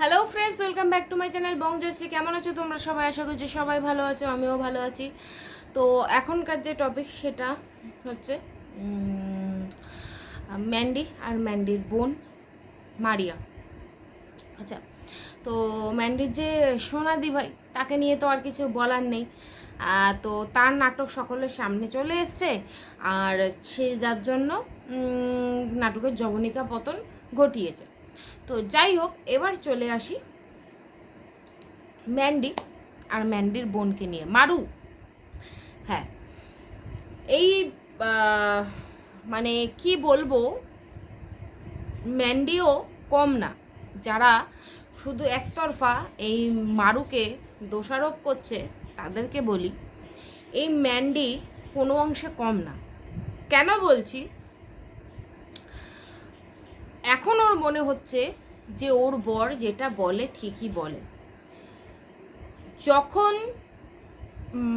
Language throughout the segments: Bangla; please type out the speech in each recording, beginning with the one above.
Hello friends welcome back to my channel Bong Joyshree কেমন আছো তোমরা সবাই? আশা করছি সবাই ভালো আছো, আমিও ভালো আছি। তো এখনকার যে টপিক সেটা হচ্ছে ম্যান্ডি আর ম্যান্ডির বোন মারিয়া। আচ্ছা তো ম্যান্ডির যে সোনাদি ভাই, তাকে নিয়ে তো আর কিছু বলার নেই। তো তার নাটক সকলের সামনে চলে এসছে। আর সে যার জন্য নাটকের জবনিকা পতন ঘটিয়েছে। তো যাই হোক, এবার চলে আসি ম্যান্ডি আর ম্যান্ডির বোনকে নিয়ে। মারু! হ্যাঁ এই মানে কি বলব, ম্যান্ডিও কম না। যারা শুধু একতরফা এই মারুকে দোষারোপ করছে, তাদেরকে বলি, এই ম্যান্ডি কোনো অংশে কম না। কেন বলছি? এখন ওর মনে হচ্ছে যে ওর বর যেটা বলে ঠিকই বলে। যখন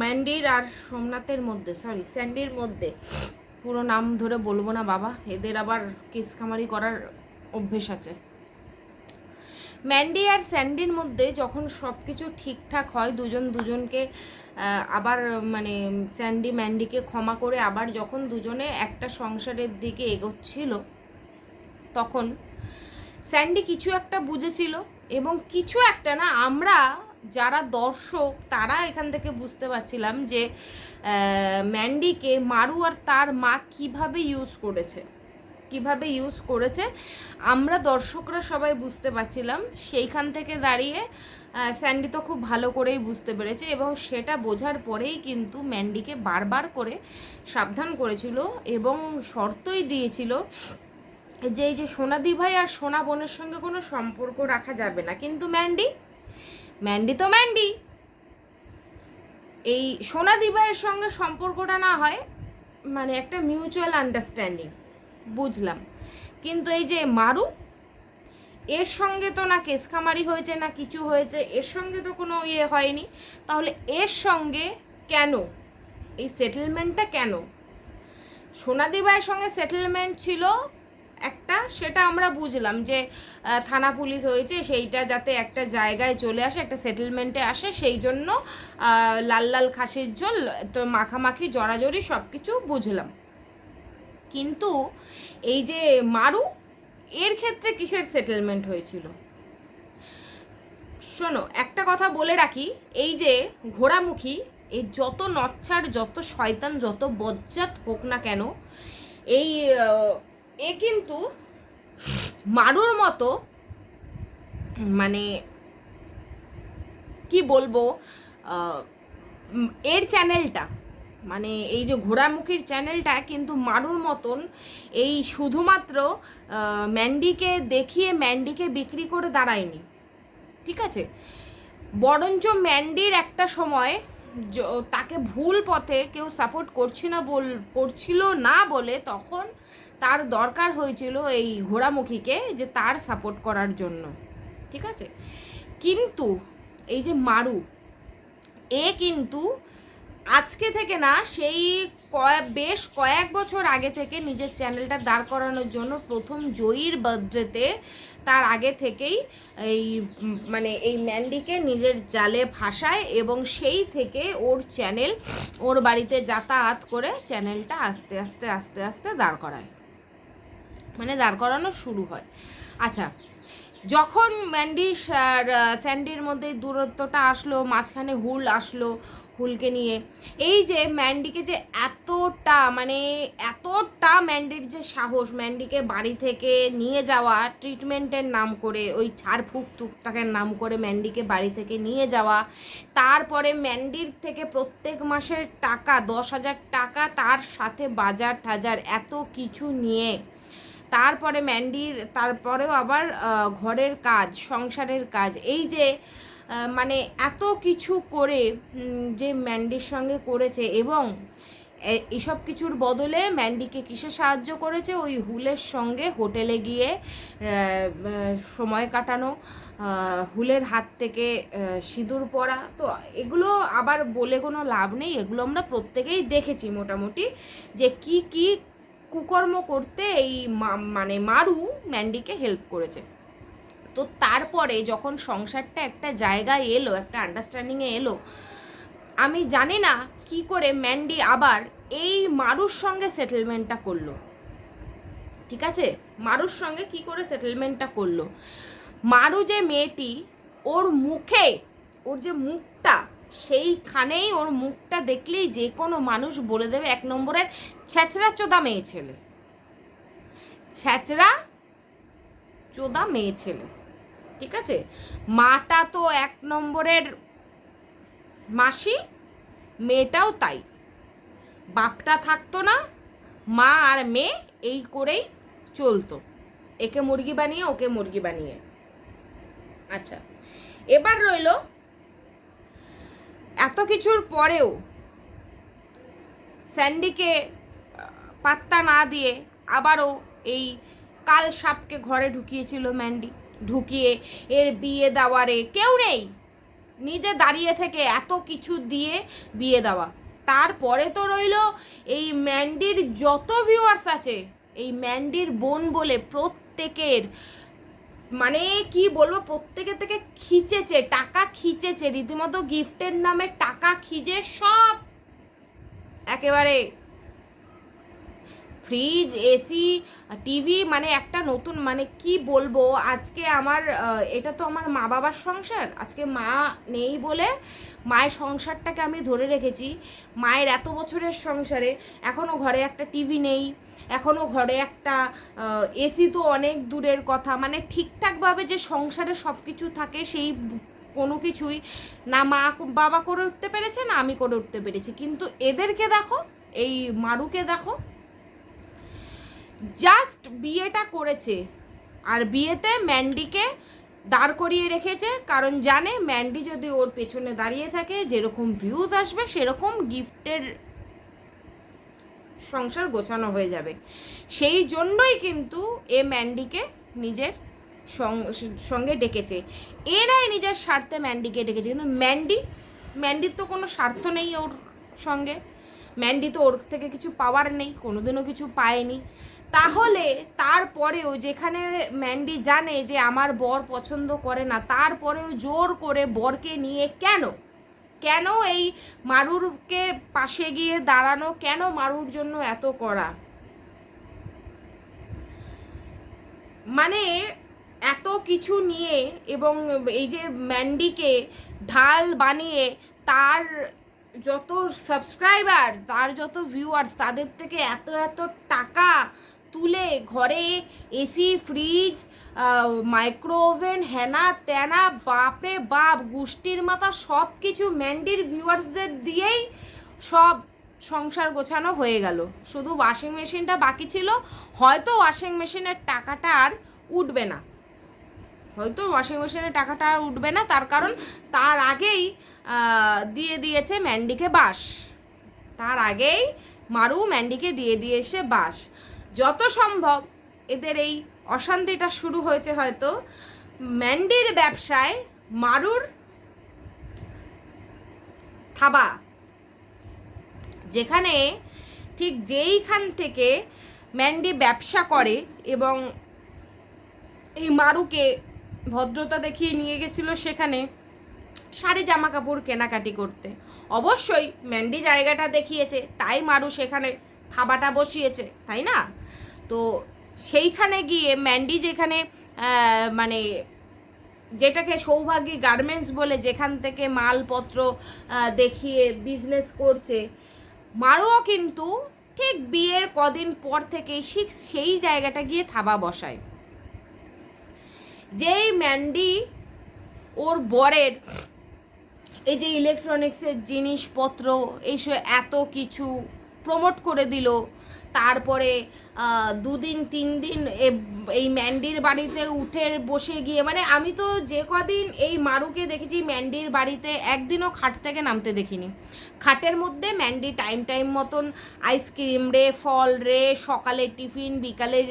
ম্যান্ডির আর সোমনাথের মধ্যে সরি স্যান্ডির মধ্যে, পুরো নাম ধরে বলব না বাবা, এদের আবার কেস কামারি করার অভ্যেস আছে। ম্যান্ডি আর স্যান্ডির মধ্যে যখন সব কিছু ঠিকঠাক হয়, দুজন দুজনকে আবার মানে স্যান্ডি ম্যান্ডিকে ক্ষমা করে আবার যখন দুজনে একটা সংসারের দিকে এগোচ্ছিল তখন স্যান্ডি কিছু একটা বুঝেছিল এবং কিছু একটা না, আমরা যারা দর্শক, তারা এখান থেকে বুঝতে পারছিলাম যে ম্যান্ডিকে মারু আর তার মা কীভাবে ইউজ করেছে। কীভাবে ইউজ করেছে, আমরা দর্শকরা সবাই বুঝতে পারছিলাম। সেইখান থেকে দাঁড়িয়ে স্যান্ডি তো খুব ভালো করেই বুঝতে পেরেছে এবং সেটা বোঝার পরেই কিন্তু ম্যান্ডিকে বারবার করে সাবধান করেছিল এবং শর্তই দিয়েছিল যে এই যে সোনাদি ভাই আর সোনা বোনের সঙ্গে কোনো সম্পর্ক রাখা যাবে না। কিন্তু ম্যান্ডি? ম্যান্ডি তো ম্যান্ডি। এই সোনাদি ভাইয়ের সঙ্গে সম্পর্কটা না হয় মানে একটা মিউচুয়াল আন্ডারস্ট্যান্ডিং বুঝলাম। কিন্তু এই যে মারু, এর সঙ্গে তো না কেস খামারি হয়েছে, না কিছু হয়েছে, এর সঙ্গে তো কোনো ইয়ে হয়নি। তাহলে এর সঙ্গে কেন? এই সেটেলমেন্টটা কেন? সোনাদি ভাইয়ের সঙ্গে সেটেলমেন্ট ছিল একটা, সেটা আমরা বুঝলাম যে থানা পুলিশ হয়েছে, সেইটা যাতে একটা জায়গায় চলে আসে, একটা সেটেলমেন্টে আসে, সেই জন্য লাল লাল খাসির ঝোল, তো মাখামাখি, জড়াজড়ি সব কিছু বুঝলাম। কিন্তু এই যে মারু, এর ক্ষেত্রে কিসের সেটেলমেন্ট হয়েছিল? শোনো, একটা কথা বলে রাখি, এই যে ঘোড়ামুখী, এই যত নচ্ছার, যত শয়তান, যত বজ্জাত হোক না কেন, এই এ কিন্তু মারুর মতো মানে কি বলব এর চ্যানেলটা মানে এই যে ঘোড়ামুখীর চ্যানেলটা কিন্তু মারুর মতন এই শুধুমাত্র ম্যান্ডিকে দেখিয়ে ম্যান্ডিকে বিক্রি করে দাঁড়ায়নি, ঠিক আছে? বরঞ্চ ম্যান্ডির একটা সময় তাকে ভুল পথে কেউ সাপোর্ট করছি না বল, করছিল না বলে তখন তার দরকার হয়েছিল এই ঘোড়ামুখীকে যে তার সাপোর্ট করার জন্য। ঠিক আছে? কিন্তু এই যে মারু, এ কিন্তু আজকে থেকে না, সেই কয়েক, বেশ কয়েক বছর আগে থেকে নিজের চ্যানেলটা দাঁড় করানোর জন্য প্রথম জয়ীর বার্থডেতে তার আগে থেকেই এই মানে এই ম্যান্ডিকে নিজের জালে ফাঁসায় এবং সেই থেকে ওর চ্যানেল ওর বাড়িতে যাতায়াত করে চ্যানেলটা আস্তে আস্তে আস্তে আস্তে দাঁড় করায়। মানে দাঁড় করানো শুরু হয়। আচ্ছা যখন ম্যান্ডি আর স্যান্ডির মধ্যে দূরত্বটা আসলো, মাঝখানে হুল আসলো হুলকে নিয়ে, এই যে ম্যান্ডিকে যে এতটা মানে এতটা ম্যান্ডির যে সাহস ম্যান্ডিকে বাড়ি থেকে নিয়ে যাওয়া ট্রিটমেন্টের নাম করে, ওই ঝাড়ফুঁক টুকটাকের নাম করে ম্যান্ডিকে বাড়ি থেকে নিয়ে যাওয়া, তারপরে ম্যান্ডির থেকে প্রত্যেক মাসের টাকা, দশ হাজার টাকা তার সাথে বাজার টাজার এত কিছু নিয়ে তারপরে ম্যান্ডির, তারপরেও আবার ঘরের কাজ, সংসারের কাজ। এই যে মানে এত কিছু করে যে ম্যান্ডির সঙ্গে করেছে এবং এসব কিছুর বদলে ম্যান্ডিকে কিসে সাহায্য করেছে? ওই হুলের সঙ্গে হোটেলে গিয়ে সময় কাটানো হুলের হাত থেকে সিঁদুর পরা। তো এগুলো আবার বলে কোনো লাভ নেই? এগুলো আমরা প্রত্যেকেই দেখেছি মোটামুটি যে কি কি কুকর্ম করতে এই মানে মারু ম্যান্ডিকে হেল্প করেছে। তো তারপরে যখন সংসারটা একটা জায়গায় এলো, একটা আন্ডারস্ট্যান্ডিংয়ে এলো, আমি জানি না কি করে ম্যান্ডি আবার এই মারুর সঙ্গে সেটেলমেন্টটা করল। ঠিক আছে? মারুর সঙ্গে কি করে সেটেলমেন্টটা করল? মারু যে মেয়েটি, ওর মুখে, ওর যে মুখটা সেইখানেই ওর মুখটা দেখলেই যে কোনো মানুষ বলে দেবে এক নম্বরের ছ্যাচরা চোদা মেয়ে ছেলে। ছ্যাচরা চোদা মেয়ে ছেলে। ঠিক আছে? মাটা তো এক নম্বরের মাসি, মেয়েটাও তাই। বাপটা থাকতো না, মা আর মেয়ে এই করেই চলতো। একে মুরগি বানিয়ে, ওকে মুরগি বানিয়ে। আচ্ছা এবার রইল এত কিছুর পরেও স্যান্ডিকে পাত্তা না দিয়ে আবারও এই কাল সাপকে ঘরে ঢুকিয়েছিল ম্যান্ডি। ঢুকিয়ে এর বিয়ে দেওয়ারে কেউ নেই। নিজে দাঁড়িয়ে থেকে এত কিছু দিয়ে বিয়ে দেওয়া। তারপরে তো রইল এই ম্যান্ডির যত ভিউয়ার্স আছে, এই ম্যান্ডির বোন বলে প্রত্যেকের মানে কি বলব, প্রত্যেকের থেকে খিচেছে, টাকা খিচেছে, রীতিমতো গিফটের নামে টাকা খিচে সব। একেবারে ফ্রিজ, এসি, টিভি মানে একটা নতুন মানে কি বলব, আজকে আমার এটা তো আমার মা বাবার সংসার। আজকে মা নেই বলে মায়ের সংসারটাকে আমি ধরে রেখেছি। মায়ের এত বছরের সংসারে এখনও ঘরে একটা টিভি নেই। এখনও ঘরে একটা এসি তো অনেক দূরের কথা। মানে ঠিকঠাকভাবে যে সংসারে সব কিছু থাকে সেই কোনো কিছুই না মা বাবা করে উঠতে পেরেছে, না আমি করে উঠতে পেরেছি। কিন্তু এদেরকে দেখো, এই মারুকে দেখো জাস্ট বিয়েটা করেছে। আর বিয়েতে ম্যান্ডিকে দাঁড় করিয়ে রেখেছে, কারণ জানে ম্যান্ডি যদি ওর পেছনে দাঁড়িয়ে থাকে, যেরকম ভিউজ আসবে, সেরকম গিফটের সংসার গোছানো হয়ে যাবে। সেই জন্যই কিন্তু এ ম্যান্ডিকে নিজের সঙ্গে ডেকেছে। এরাই নিজের স্বার্থে ম্যান্ডিকে ডেকেছে। কিন্তু ম্যান্ডি, ম্যান্ডির তো কোনো স্বার্থ নেই ওর সঙ্গে। ম্যান্ডি তো ওর থেকে কিছু পাওয়ার নেই, কোনোদিনও কিছু পায়নি। তাহলে তারপরেও যেখানে ম্যান্ডি জানে যে আমার বর পছন্দ করে না, তারপরেও জোর করে বরকে নিয়ে কেন কেন এই মারুরকে পাশে গিয়ে দাঁড়ানো, কেন মারুর জন্য এত করা? মানে এত কিছু নিয়ে এবং এই যে ম্যান্ডিকে ঢাল বানিয়ে তার যত সাবস্ক্রাইবার, তার যত ভিউয়ার্স তাদের থেকে এত এত টাকা তুলে ঘরে এসি ফ্রিজ মাইক্রো ওভেন হেনা তেনা বাপরে বাপ গুষ্টির মাথা সব কিছু ম্যান্ডির ভিউয়ার্সদের দিয়েই সব সংসার গোছানো হয়ে গেল। শুধু ওয়াশিং মেশিনটা বাকি ছিল, হয়তো ওয়াশিং মেশিনের টাকাটা আর উঠবে না। হয়তো ওয়াশিং মেশিনের টাকাটা আর উঠবে না, তার কারণ তার আগেই দিয়ে দিয়েছে ম্যান্ডিকে বাস তার আগেই মারু ম্যান্ডিকে দিয়ে দিয়েছে বাস যত সম্ভব এদের এই অশান্তিটা শুরু হয়েছে হয়তো। ম্যান্ডির ব্যবসায় মারুর থাবা। যেখানে ঠিক যেইখান থেকে ম্যান্ডি ব্যবসা করে এবং এই মারুকে ভদ্রতা দেখিয়ে নিয়ে গেছিল সেখানে শাড়ি জামা কাপড় কেনাকাটি করতে। অবশ্যই ম্যান্ডি জায়গাটা দেখিয়েছে, তাই মারু সেখানে থাবাটা বসিয়েছে, তাই না? তো সেইখানে গিয়ে ম্যান্ডি যেখানে মানে যেটাকে সৌভাগ্যী গার্মেন্টস বলে, যেখান থেকে মালপত্র দেখিয়ে বিজনেস করছে, মারুও কিন্তু ঠিক বিয়ের কদিন পর থেকে ঠিক সেই জায়গাটা গিয়ে থাবা বসায়। যেই ম্যান্ডি ওর বরের এই যে ইলেকট্রনিক্সের জিনিসপত্র, এইসব এত কিছু প্রমোট করে দিল তারপরে দুদিন তিন দিন এই ম্যান্ডির বাড়িতে উঠে বসে গিয়ে মানে আমি তো যে কদিন এই মারুকে দেখেছি, ম্যান্ডির বাড়িতে একদিনও খাট থেকে নামতে দেখিনি। খাটের মধ্যে ম্যান্ডি টাইম টাইম মতন আইসক্রিম রে, ফল রে, সকালের টিফিন, বিকালের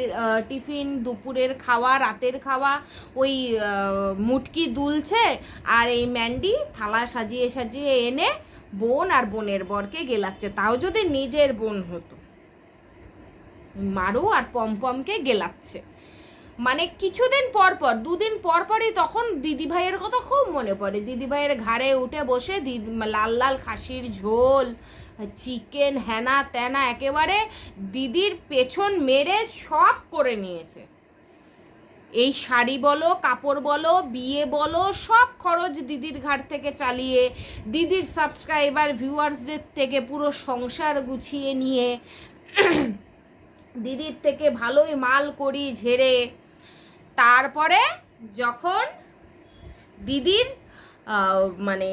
টিফিন, দুপুরের খাওয়া, রাতের খাওয়া, ওই মুটকি দুলছে, আর এই ম্যান্ডি থালা সাজিয়ে সাজিয়ে এনে বোন আর বোনের বরকে গেলাচ্ছে। তাও যদি নিজের বোন হতো। মারু আর পমপমকে গেলাচ্ছে। মানে কিছুদিন পর পর, দুদিন পর পরই তখন দিদি ভাইয়ের কথা খুব মনে পড়ে। দিদি ভাইয়ের ঘাড়ে উঠে বসে দিদি লাল লাল খাসির ঝোল, চিকেন হ্যানা ত্যানা একেবারে দিদির পেছন মেরে সব করে নিয়েছে। এই শাড়ি বলো, কাপড় বলো, বিয়ে বলো, সব খরচ দিদির ঘাট থেকে চালিয়ে, দিদির সাবস্ক্রাইবার ভিউয়ার্সদের থেকে পুরো সংসার গুছিয়ে নিয়ে দিদির থেকে ভালোই মাল করি ঝেড়ে। তারপরে যখন দিদির মানে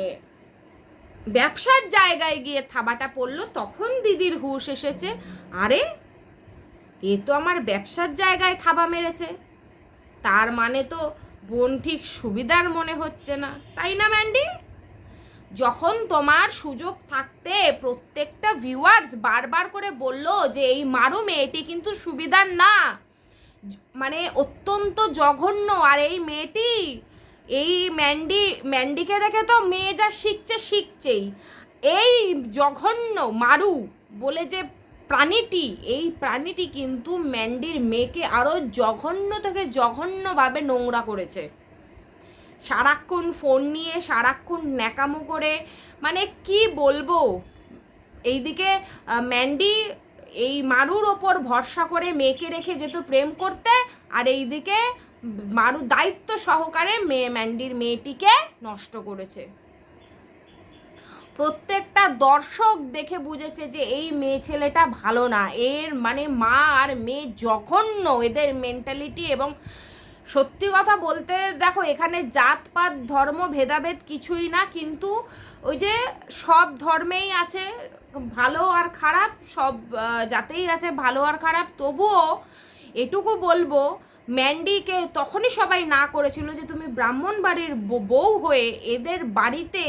ব্যবসার জায়গায় গিয়ে থাবাটা পড়ল, তখন দিদির হুশ এসেছে, আরে, এ তো আমার ব্যবসার জায়গায় থাবা মেরেছে। তার মানে তো বোন ঠিক সুবিধার মনে হচ্ছে না। তাই না ম্যান্ডি যখন তোমার সুযোগ থাকতে প্রত্যেকটা ভিউয়ার্স বারবার করে বলল যে এই মারু মেয়েটি কিন্তু সুবিধার না মানে অত্যন্ত জঘন্য। আর এই মেয়েটি, এই ম্যান্ডি, ম্যান্ডিকে দেখে তো মেয়ে যা শিখছে, শিখছেই। এই জঘন্য মারু বলে যে প্রাণীটি, এই প্রাণীটি কিন্তু ম্যান্ডির মেয়েকে আরও জঘন্য থেকে জঘন্যভাবে নোংরা করেছে। সারাক্ষণ ফোন নিয়ে, সারাক্ষণ ন্যাকামো করে মানে কি বলব? এইদিকে ম্যান্ডি এই মারুর ওপর ভরসা করে মেয়েকে রেখে যেত প্রেম করতে, আর এইদিকে মারু দায়িত্ব সহকারে মেয়ে, ম্যান্ডির মেয়েটিকে নষ্ট করেছে। প্রত্যেকটা দর্শক দেখে বুঝেছে যে এই মেয়ে ছেলেটা ভালো না। এর মানে মা আর মেয়ে জঘন্য। এদের মেন্টালিটি এবং সত্যি কথা বলতে দেখো, এখানে জাতপাত, ধর্ম, ভেদাভেদ কিছুই না, কিন্তু ওই যে সব ধর্মেই আছে, ভালো আর খারাপ, সব জাতেই আছে, ভালো আর খারাপ। তবুও এটুকু বলব, ম্যান্ডিকে তখনই সবাই না করেছিল যে তুমি ব্রাহ্মণ বাড়ির বউ হয়ে এদের বাড়িতে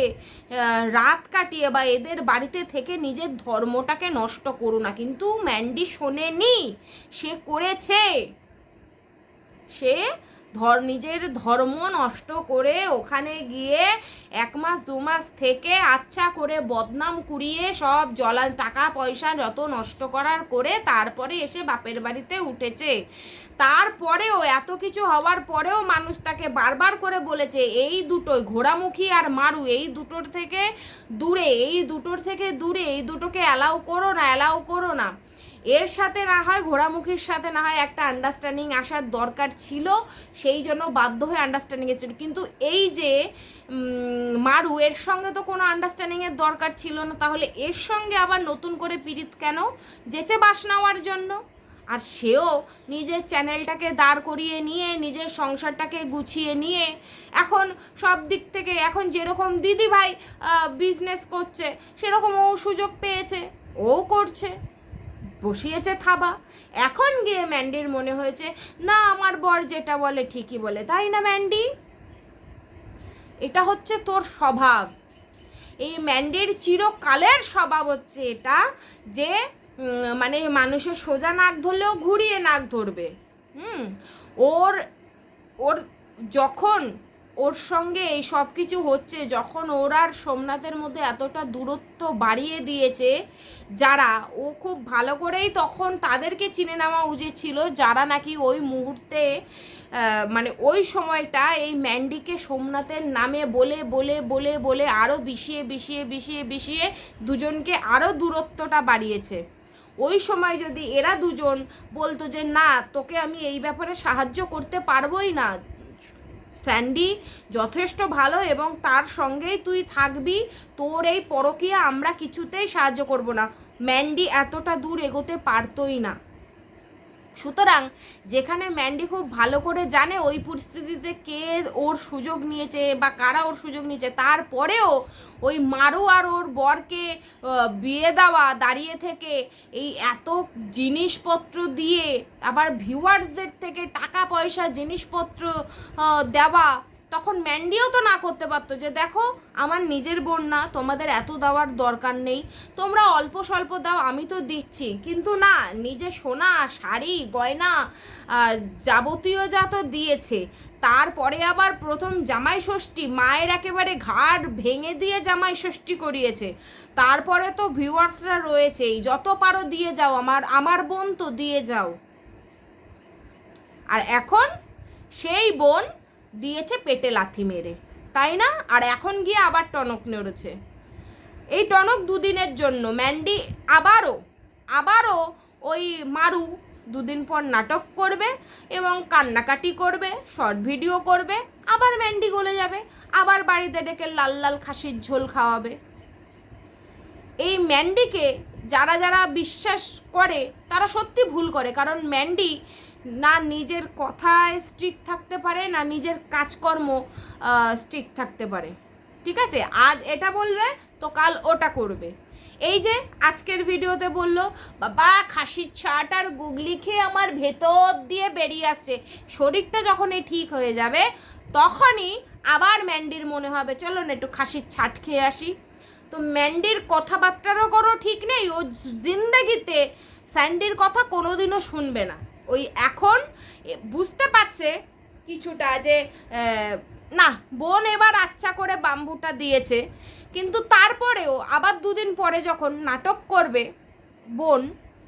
রাত কাটিয়ে বা এদের বাড়িতে থেকে নিজের ধর্মটাকে নষ্ট করো না। কিন্তু ম্যান্ডি শোনেনি, সে করেছে। সে ধর, নিজের ধর্ম নষ্ট করে ওখানে গিয়ে এক মাস, দু মাস থেকে আচ্ছা করে বদনাম কুড়িয়ে সব জলা, টাকা, পয়সা, যত নষ্ট করার করে তারপরে এসে বাপের বাড়িতে উঠেছে। তারপরেও, এত কিছু হওয়ার পরেও মানুষ তাকে বারবার করে বলেছে, এই দুটোই, ঘোড়ামুখী আর মারু, এই দুটোর থেকে দূরে, এই দুটোর থেকে দূরে, এই দুটোকে অ্যালাউ করো না, অ্যালাউ করো না। এর সাথে না হয়, ঘোড়ামুখীর সাথে না হয় একটা আন্ডারস্ট্যান্ডিং আসার দরকার ছিল, সেই জন্য বাধ্য হয়ে আন্ডারস্ট্যান্ডিং এসেছিল। কিন্তু এই যে মারু, এর সঙ্গে তো কোনো আন্ডারস্ট্যান্ডিং এর দরকার ছিল না, তাহলে এর সঙ্গে আবার নতুন করে পীড়িত কেন? যেচে বাস নেওয়ার জন্য। আর সেও নিজের চ্যানেলটাকে দাঁড় করিয়ে নিয়ে, নিজের সংসারটাকে গুছিয়ে নিয়ে, এখন সব দিক থেকে, এখন যেরকম দিদি ভাই বিজনেস করছে সেরকম ও সুযোগ পেয়েছে, ও করছে। বসিয়েছে থাবা। এখন গিয়ে ম্যান্ডির মনে হয়েছে, না, আমার বর যেটা বলে ঠিকই বলে, তাই না ম্যান্ডি? এটা হচ্ছে তোর স্বভাব। এই ম্যান্ডির চিরকালের স্বভাব হচ্ছে এটা যে মানে মানুষের সোজা নাক ধরলেও ঘুরিয়ে নাক ধরবে। হুম? ওর ওর যখন ওর সঙ্গে এই সব কিছু হচ্ছে যখন ওর আর সোমনাথের মধ্যে এতটা দূরত্ব বাড়িয়ে দিয়েছে যারা, ও খুব ভালো করেই তখন তাদেরকে চিনে নেওয়া উচিত ছিল যারা নাকি ওই মুহূর্তে মানে ওই সময়টা এই ম্যান্ডিকে সোমনাথের নামে বলে বলে বলে বলে আরও বিষিয়ে বিষিয়ে বিষিয়ে বিষিয়ে দুজনকে আরও দূরত্বটা বাড়িয়েছে। ওই সময় যদি এরা দুজন বলতো যে, না, তোকে আমি এই ব্যাপারে সাহায্য করতে পারবোই না। স্যান্ডি যথেষ্ট ভালো এবং তার সঙ্গেই তুই থাকবি, তোর এই পরকীয়া আমরা কিছুতেই সাহায্য করব না। ম্যান্ডি এতটা দূর এগোতে পারতই না। সুতরাং যেখানে ম্যান্ডি খুব ভালো করে জানে ওই পরিস্থিতিতে কে ওর সুযোগ নিয়েছে বা কারা ওর সুযোগ নিয়েছে, তারপরেও ওই মারু আর ওর বরকে বিয়ে দেওয়া, দাঁড়িয়ে থেকে এই এত জিনিসপত্র দিয়ে, আবার ভিউয়ারদের থেকে টাকা পয়সা জিনিসপত্র দেওয়া তখন ম্যান্ডিও তো না করতে পারতো যে, দেখো, আমার নিজের বোন না তোমাদের এত দেওয়ার দরকার নেই। তোমরা অল্প স্বল্প দাও, আমি তো দিচ্ছি। কিন্তু না নিজে সোনা, শাড়ি, গয়না যাবতীয় যা তো দিয়েছে, তারপরে আবার প্রথম জামাই ষষ্ঠী, মায়ের একেবারে ঘাড় ভেঙে দিয়ে জামাই ষষ্ঠী করিয়েছে। তারপরে তো ভিউয়ার্সরা রয়েছেই যত পারো দিয়ে যাও, আমার আমার বোন তো দিয়ে যাও। আর এখন সেই বোন দিয়েছে পেটে লাথি মেরে। তাই না? আর এখন গিয়ে আবার টনক নড়েছে। এই টনক দুদিনের জন্য। ম্যান্ডি আবারও আবারও ওই মারু দুদিন পর নাটক করবে এবং কান্নাকাটি করবে, শর্ট ভিডিও করবে, আবার ম্যান্ডি গলে যাবে, আবার বাড়িতে ডেকে লাল লাল খাসির ঝোল খাওয়াবে। এই ম্যান্ডিকে যারা যারা বিশ্বাস করে, তারা সত্যি ভুল করে। কারণ ম্যান্ডি না নিজের কথায় স্ট্রিক্ট থাকতে পারে, না নিজের কাজকর্ম স্ট্রিক্ট থাকতে পারে। ঠিক আছে? আজ এটা বলবে, তো কাল ওটা করবে। এই যে আজকের ভিডিওতে বলল, বাবা, খাসির ছাট আর গুগলি খেয়ে আমার ভেতর দিয়ে বেরিয়ে আসছে। শরীরটা যখন এই ঠিক হয়ে যাবে, তখনই আবার ম্যান্ডির মনে হবে, চলো না একটু খাসির ছাট খেয়ে আসি। তো ম্যান্ডির কথাবার্তারও কোনো ঠিক নেই, ও জিন্দেগিতে স্যান্ডির কথা কোনোদিনও শুনবে না। ওই এখন বুঝতে পারছে কিছুটা যে না, বোন এবার আচ্ছা করে বাম্বুটা দিয়েছে। কিন্তু তারপরেও আবার দুদিন পরে যখন নাটক করবে বোন,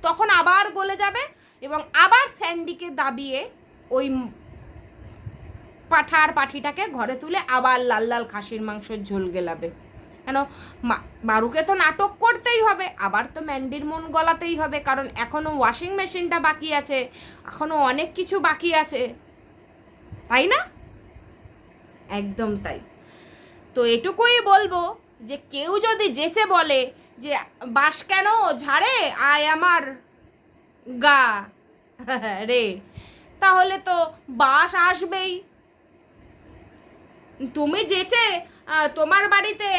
তখন আবার গলে যাবে এবং আবার স্যান্ডিকে দাবিয়ে ওই পাঠা আর পাঠিটাকে ঘরে তুলে আবার লাল লাল খাসির মাংসের ঝোল গেলাবে। কেন? মারুকে তো নাটক করতেই হবে, আবার তো ম্যান্ডির মন গলাতেই হবে, কারণ এখনও ওয়াশিং মেশিনটা বাকি আছে, এখনও অনেক কিছু বাকি আছে। তাই না? একদম তাই। তো এটুকুই বলব যে, কেউ যদি যেচে বলে যে বাস কেন ঝাড়ে? আয় আমার গা। রে, তাহলে তো বাস আসবেই। তুমি যেচে তোমার বাড়িতে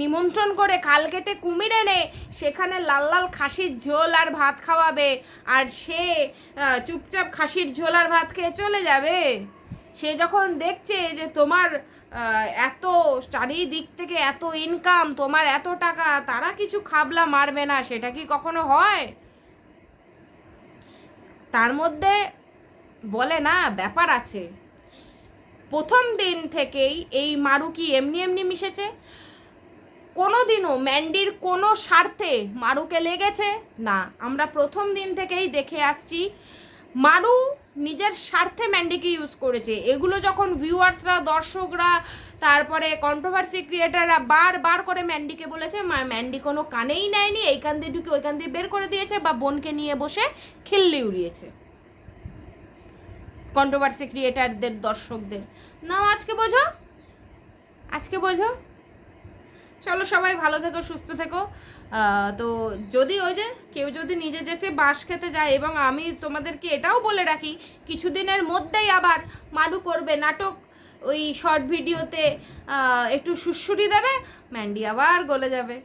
নিমন্ত্রণ করে খাল কেটে কুমির এনে সেখানে লাল লাল খাসির ঝোল আর ভাত খাওয়াবে, আর সে চুপচাপ খাসির ঝোল আর ভাত খেয়ে চলে যাবে। সে যখন দেখছে যে তোমার এত চারিদিক থেকে এত ইনকাম তোমার এত টাকা, তারা কিছু খাবলা মারবে না, সেটা কি কখনো হয়? তার মধ্যে বলে, না, ব্যাপার আছে। প্রথম দিন থেকেই এই মারু কি এমনি এমনি মিশেছে। কোনোদিনও ম্যান্ডির কোনো স্বার্থে মারুকে লেগেছে না। আমরা প্রথম দিন থেকেই দেখে আসছি, মারু নিজের স্বার্থে ম্যান্ডিকে ইউজ করেছে। এগুলো যখন ভিউয়ার্সরা দর্শকরা, তারপরে কন্ট্রোভার্সি ক্রিয়েটাররা বারবার করে ম্যান্ডিকে বলেছে ম্যান্ডি কোনো কানেই নেয়নি এই কান দিয়ে ঢুকে ওই কান দিয়ে বের করে দিয়েছে বা বোনকে নিয়ে বসে খিল্লি উড়িয়েছে। কন্ট্রোভার্সি ক্রিয়েটারদের দর্শকদের। নাও আজকে বোঝো। আজকে বোঝো। চলো সবাই ভালো থেকো, সুস্থ থেকো। তো যদি ওই যে কেউ যদি নিজে যেচে বাস খেতে যায় এবং আমি তোমাদেরকে এটাও বলে রাখি, কিছুদিনের মধ্যেই আবার মারু করবে নাটক। ওই শর্ট ভিডিওতে একটু সুরসুরি দেবে, ম্যান্ডি আবার গলে যাবে।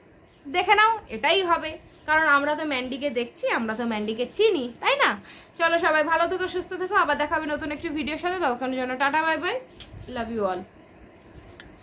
দেখে নাও, এটাই হবে। কারণ আমরা তো ম্যান্ডিকে দেখছি, আমরা তো ম্যান্ডিকে চিনি, তাই না? চলো সবাই ভালো থেকো, সুস্থ থেকো, আবার দেখাবে নতুন একটি ভিডিওর সাথে। ততক্ষণের জন্য tata, bye bye. Love you all